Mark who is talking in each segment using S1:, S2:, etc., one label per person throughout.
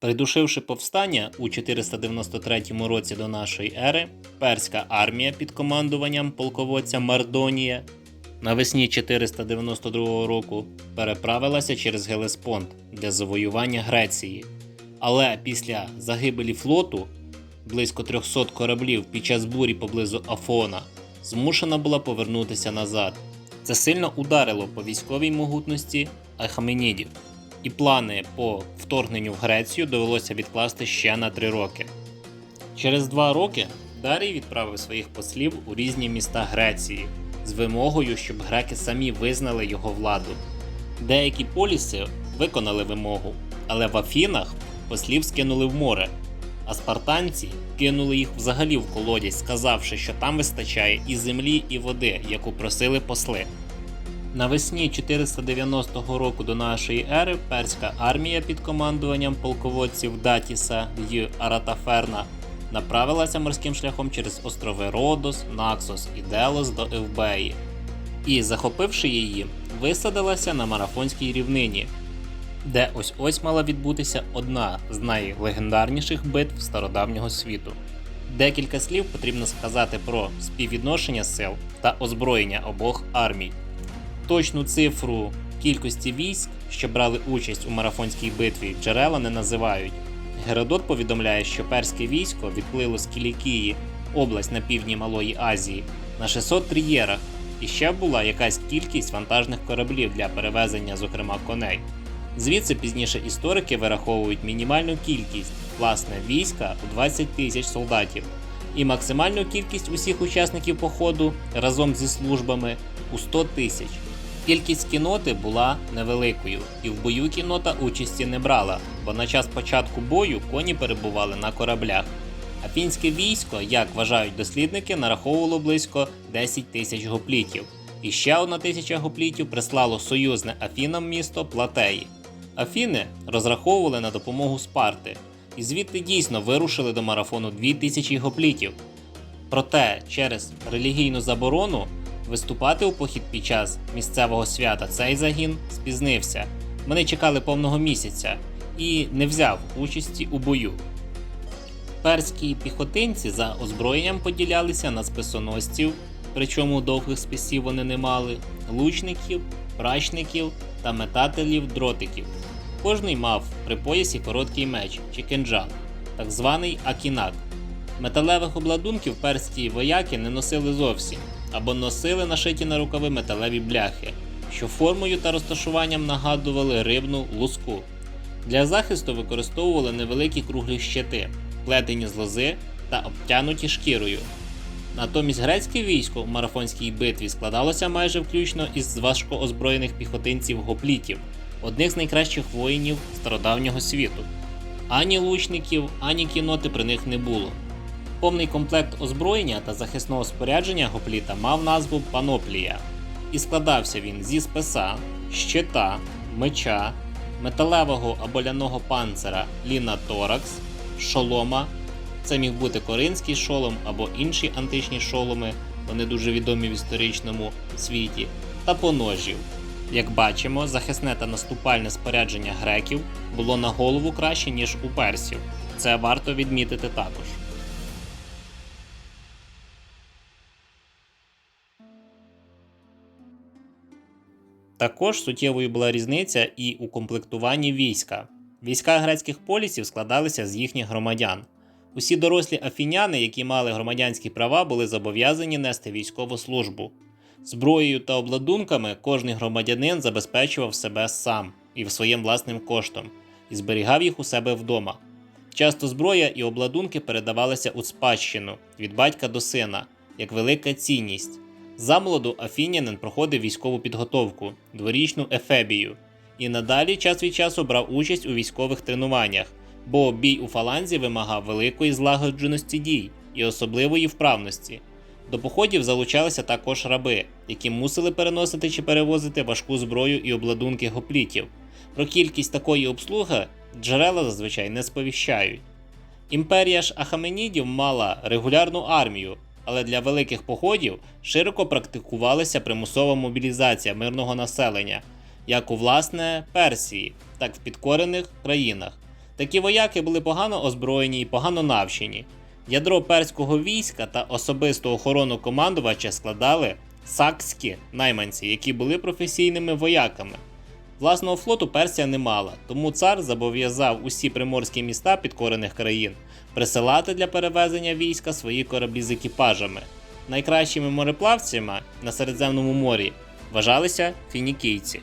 S1: Придушивши повстання у 493 році до нашої ери, перська армія під командуванням полководця Мардонія навесні 492 року переправилася через Гелеспонд для завоювання Греції. Але після загибелі флоту близько 300 кораблів під час бурі поблизу Афона змушена була повернутися назад. Це сильно ударило по військовій могутності Ахаменідів, і плани по вторгненню в Грецію довелося відкласти ще на три роки. Через два роки Дарій відправив своїх послів у різні міста Греції з вимогою, щоб греки самі визнали його владу. Деякі поліси виконали вимогу, але в Афінах послів скинули в море, а спартанці кинули їх взагалі в колодязь, сказавши, що там вистачає і землі, і води, яку просили посли. Навесні 490 року до нашої ери перська армія під командуванням полководців Датіса й Аратаферна направилася морським шляхом через острови Родос, Наксос і Делос до Евбеї і, захопивши її, висадилася на марафонській рівнині, де ось ось мала відбутися одна з найлегендарніших битв стародавнього світу. Декілька слів потрібно сказати про співвідношення сил та озброєння обох армій. Точну цифру кількості військ, що брали участь у марафонській битві, джерела не називають. Геродот повідомляє, що перське військо відплило з Кілікії, область на півдні Малої Азії, на 600 трієрах, і ще була якась кількість вантажних кораблів для перевезення, зокрема, коней. Звідси пізніше історики вираховують мінімальну кількість власне війська у 20 тисяч солдатів і максимальну кількість усіх учасників походу разом зі службами у 100 тисяч. Кількість кіноти була невеликою, і в бою кінота участі не брала, бо на час початку бою коні перебували на кораблях. Афінське військо, як вважають дослідники, нараховувало близько 10 тисяч гоплітів, і ще одна тисяча гоплітів прислало союзне Афінам місто Платеї. Афіни розраховували на допомогу Спарти, і звідти дійсно вирушили до марафону 2000 гоплітів. Проте через релігійну заборону виступати у похід під час місцевого свята цей загін спізнився. Вони чекали повного місяця і не взяв участі у бою. Перські піхотинці за озброєнням поділялися на списоносців, причому довгих списів вони не мали, лучників, прачників та метателів дротиків. Кожний мав при поясі короткий меч чи кинджал, так званий акінак. Металевих обладунків перські вояки не носили зовсім, або носили нашиті на рукави металеві бляхи, що формою та розташуванням нагадували рибну луску. Для захисту використовували невеликі круглі щити, плетені з лози та обтянуті шкірою. Натомість грецьке військо в марафонській битві складалося майже включно із важко озброєних піхотинців гоплітів, одних з найкращих воїнів стародавнього світу. Ані лучників, ані кіноти при них не було. Повний комплект озброєння та захисного спорядження гопліта мав назву Паноплія, і складався він зі списа, щита, меча, металевого або ляного панцира Ліна Торакс, шолома. Це міг бути коринський шолом або інші античні шоломи, вони дуже відомі в історичному світі, та поножів. Як бачимо, захисне та наступальне спорядження греків було на голову краще, ніж у персів. Це варто відмітити також. Також суттєвою була різниця і у комплектуванні війська. Війська грецьких полісів складалися з їхніх громадян. Усі дорослі афіняни, які мали громадянські права, були зобов'язані нести військову службу. Зброєю та обладунками кожний громадянин забезпечував себе сам і своїм власним коштом, і зберігав їх у себе вдома. Часто зброя і обладунки передавалися у спадщину від батька до сина, як велика цінність. Замолоду Афінянин проходив військову підготовку, дворічну ефебію, і надалі час від часу брав участь у військових тренуваннях, бо бій у фаланзі вимагав великої злагодженості дій і особливої вправності. До походів залучалися також раби, які мусили переносити чи перевозити важку зброю і обладунки гоплітів. Про кількість такої обслуги джерела зазвичай не сповіщають. Імперія ж Ахаменідів мала регулярну армію, але для великих походів широко практикувалася примусова мобілізація мирного населення, як у власне Персії, так і в підкорених країнах. Такі вояки були погано озброєні і погано навчені. Ядро перського війська та особисту охорону командувача складали сакські найманці, які були професійними вояками. Власного флоту Персія не мала, тому цар зобов'язав усі приморські міста підкорених країн присилати для перевезення війська свої кораблі з екіпажами. Найкращими мореплавцями на Середземному морі вважалися фінікійці.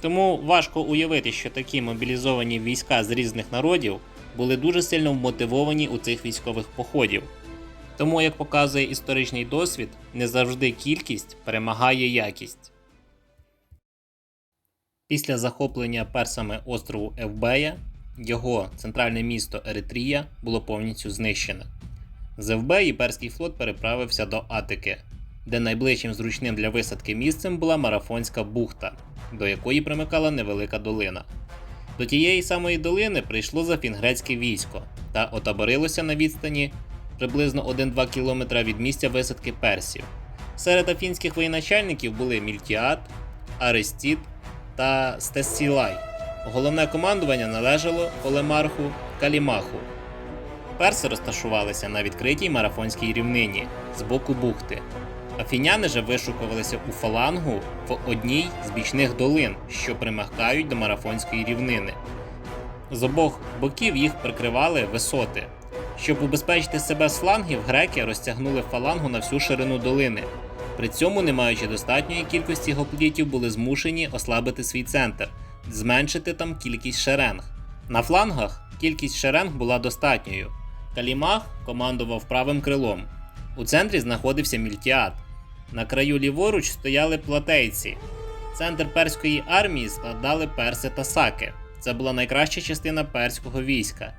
S1: Тому важко уявити, що такі мобілізовані війська з різних народів були дуже сильно вмотивовані у цих військових походів. Тому, як показує історичний досвід, не завжди кількість перемагає якість. Після захоплення персами острову Евбея його центральне місто Еритрія було повністю знищене. З Евбеї перський флот переправився до Атики, де найближчим зручним для висадки місцем була Марафонська бухта, до якої примикала невелика долина. До тієї самої долини прийшло зафінгрецьке військо та отаборилося на відстані приблизно 1-2 км від місця висадки персів. Серед афінських воєначальників були Мільтіат, Арестіт та Стесілай. Головне командування належало Олемарху Калімаху. Перси розташувалися на відкритій марафонській рівнині з боку бухти. Афіняни же вишукувалися у фалангу в одній з бічних долин, що примахкають до марафонської рівнини. З обох боків їх прикривали висоти. Щоб убезпечити себе з флангів, греки розтягнули фалангу на всю ширину долини. При цьому, не маючи достатньої кількості гоплітів, були змушені ослабити свій центр, зменшити там кількість шеренг. На флангах кількість шеренг була достатньою. Калімах командував правим крилом. У центрі знаходився Мільтіат. На краю ліворуч стояли платейці. Центр перської армії складали перси та саки. Це була найкраща частина перського війська.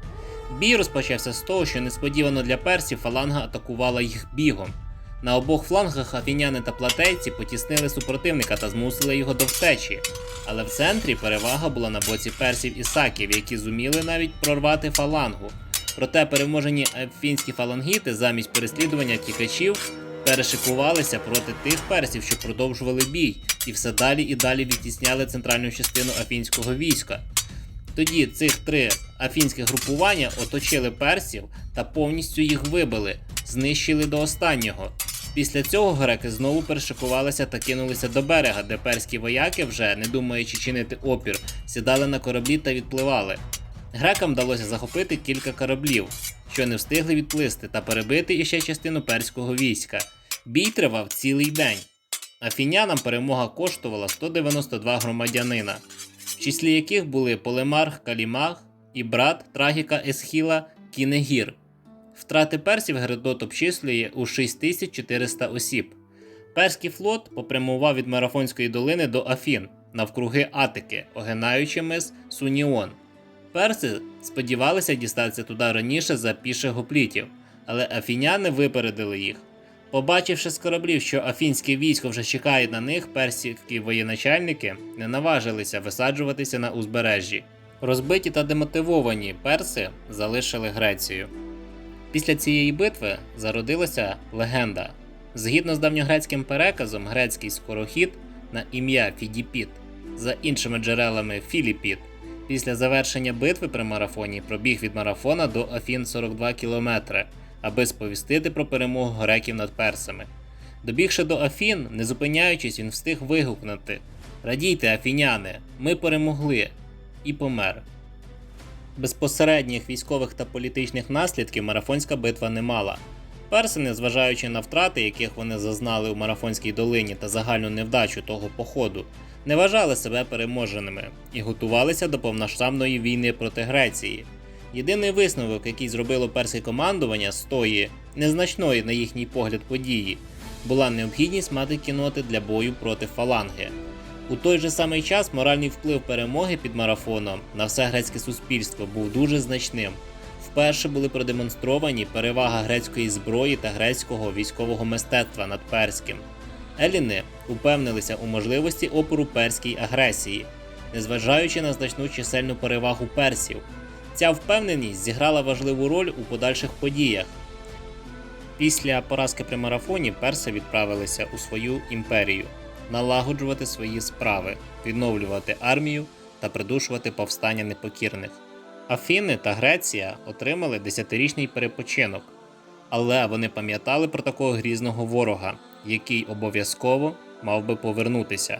S1: Бій розпочався з того, що несподівано для персів фаланга атакувала їх бігом. На обох флангах афіняни та платейці потіснили супротивника та змусили його до втечі. Але в центрі перевага була на боці персів і саків, які зуміли навіть прорвати фалангу. Проте переможені афінські фалангіти замість переслідування тікачів перешикувалися проти тих персів, що продовжували бій, і все далі і далі відтісняли центральну частину афінського війська. Тоді цих три афінських групування оточили персів та повністю їх вибили, знищили до останнього. Після цього греки знову перешикувалися та кинулися до берега, де перські вояки, вже не думаючи чинити опір, сідали на кораблі та відпливали. Грекам вдалося захопити кілька кораблів, що не встигли відплисти, та перебити іще частину перського війська. Бій тривав цілий день. Афінянам перемога коштувала 192 громадянина, в числі яких були Полемарх Калімах і брат Трагіка Есхіла Кінегір. Втрати персів Геродот обчислює у 6400 осіб. Перський флот попрямував від Марафонської долини до Афін навкруги Атики, огинаючи мис Суніон. Перси сподівалися дістатися туди раніше за піших гоплітів, але афіняни випередили їх. Побачивши з кораблів, що афінське військо вже чекає на них, персівські воєначальники не наважилися висаджуватися на узбережжі. Розбиті та демотивовані перси залишили Грецію. Після цієї битви зародилася легенда. Згідно з давньогрецьким переказом, грецький скорохід на ім'я Фідіпіт, за іншими джерелами Філіпіт, після завершення битви при марафоні пробіг від марафона до Афін 42 кілометри, аби сповістити про перемогу греків над персами. Добігши до Афін, не зупиняючись, він встиг вигукнути: Радійте, афіняни, ми перемогли! і помер. Безпосередніх військових та політичних наслідків марафонська битва не мала. Перси, незважаючи на втрати, яких вони зазнали у марафонській долині та загальну невдачу того походу, не вважали себе переможеними і готувалися до повноштабної війни проти Греції. Єдиний висновок, який зробило перське командування з тої незначної, на їхній погляд, події, була необхідність мати кіноти для бою проти фаланги. У той же самий час моральний вплив перемоги під марафоном на все грецьке суспільство був дуже значним. Вперше були продемонстровані перевага грецької зброї та грецького військового мистецтва над перським. Еліни упевнилися у можливості опору перській агресії, незважаючи на значну чисельну перевагу персів. Ця впевненість зіграла важливу роль у подальших подіях. Після поразки при марафоні перси відправилися у свою імперію налагоджувати свої справи, відновлювати армію та придушувати повстання непокірних. Афіни та Греція отримали десятирічний перепочинок, але вони пам'ятали про такого грізного ворога, який обов'язково мав би повернутися,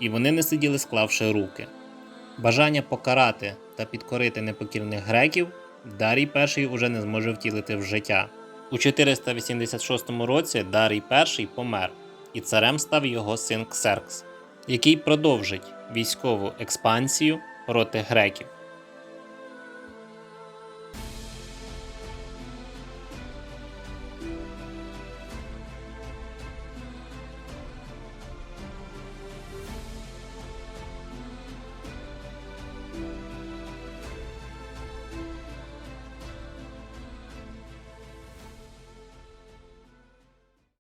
S1: і вони не сиділи склавши руки. Бажання покарати та підкорити непокірних греків Дарій І уже не зможе втілити в життя. У 486 році Дарій І помер, і царем став його син Ксеркс, який продовжить військову експансію проти греків.